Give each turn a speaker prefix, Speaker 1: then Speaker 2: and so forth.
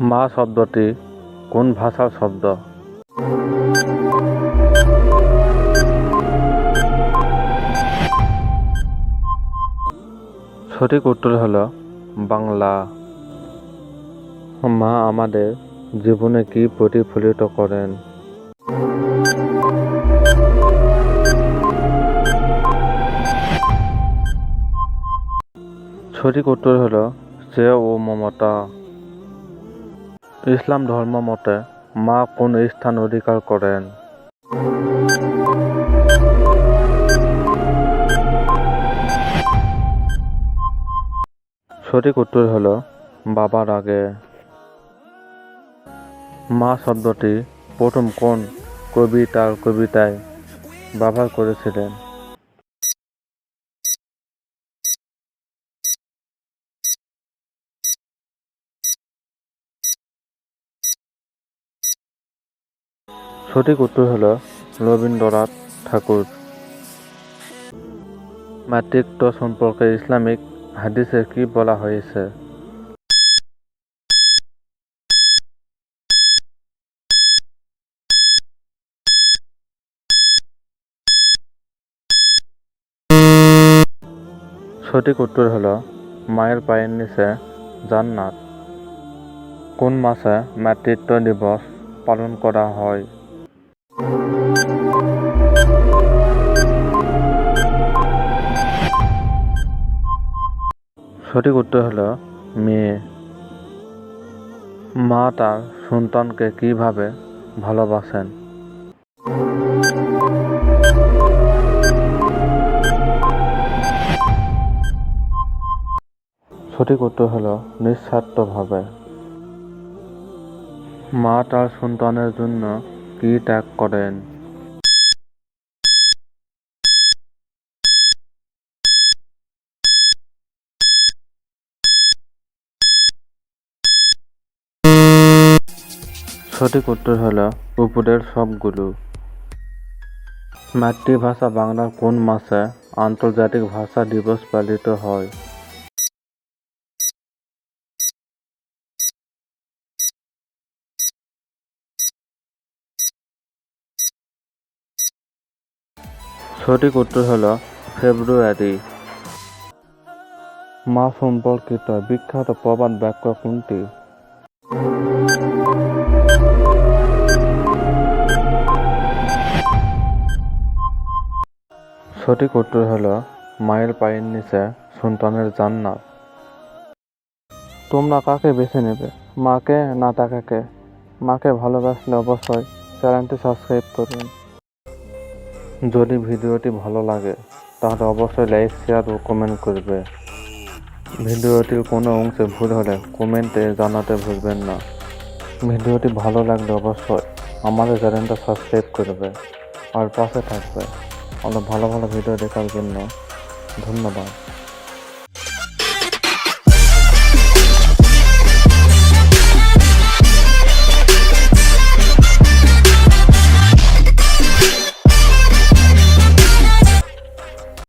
Speaker 1: মা শব্দটি কোন ভাষার শব্দ? সঠিক উত্তর হল বাংলা। মা আমাদের জীবনে কি প্রতিফলিত করেন? সঠিক উত্তর হল শ্রেয় ও মমতা। ইসলাম ধর্ম মতে, মা কোন স্থান অধিকার করেন? সঠিক উত্তর হল, বাবার আগে। মা শব্দটি প্রথম কোন কবি তার কবিতায় ব্যবহার করেছিলেন? সঠিক উত্তর হলো রবীন্দ্রনাথ ঠাকুর। মাতৃত্ব সম্পর্কে ইসলামিক হাদিসে কি বলা হয়েছে? সঠিক উত্তর হলো মায়ের পায়ের নিচে জান্নাত। কোন মাসে মাতৃত্ব দিবস পালন করা হয়? সঠিক উত্তর হলো মেয়ে। মা তার সন্তানকে কীভাবে ভালোবাসেন? সঠিক উত্তর হলো নিঃস্বার্থভাবে। মা তার সন্তানের জন্য কি ত্যাগ করেন? সঠিক উত্তর হলো উপরের সবগুলো। মাতৃভাষা বাংলার কোন মাসে আন্তর্জাতিক ভাষা দিবস পালিত হয়? সঠিক উত্তর হলো ফেব্রুয়ারি। মা সম্পর্কিত বিখ্যাত প্রবাদ বাক্য কোনটি? সঠিক উত্তর হলো মায়ের পায়ের নিচে সন্তানের জান্নাত। তোমরা কাকে বেছে নেবে? মাকে না টাকাকে মাকে ভালোবাসলে অবশ্যই চ্যানেলটি সাবস্ক্রাইব করুন। যদি ভিডিওটি ভালো লাগে, তাহলে অবশ্যই লাইক, শেয়ার ও কমেন্ট করবে। ভিডিওটির কোনো অংশে ভুল হলে কমেন্টে জানাতে ভুলবেন না। ভিডিওটি ভালো লাগলে অবশ্যই আমাদের চ্যানেলটা সাবস্ক্রাইব করবে। আর পাশে থাকবে। আরও ভালো ভালো ভিডিও দেখার জন্য ধন্যবাদ।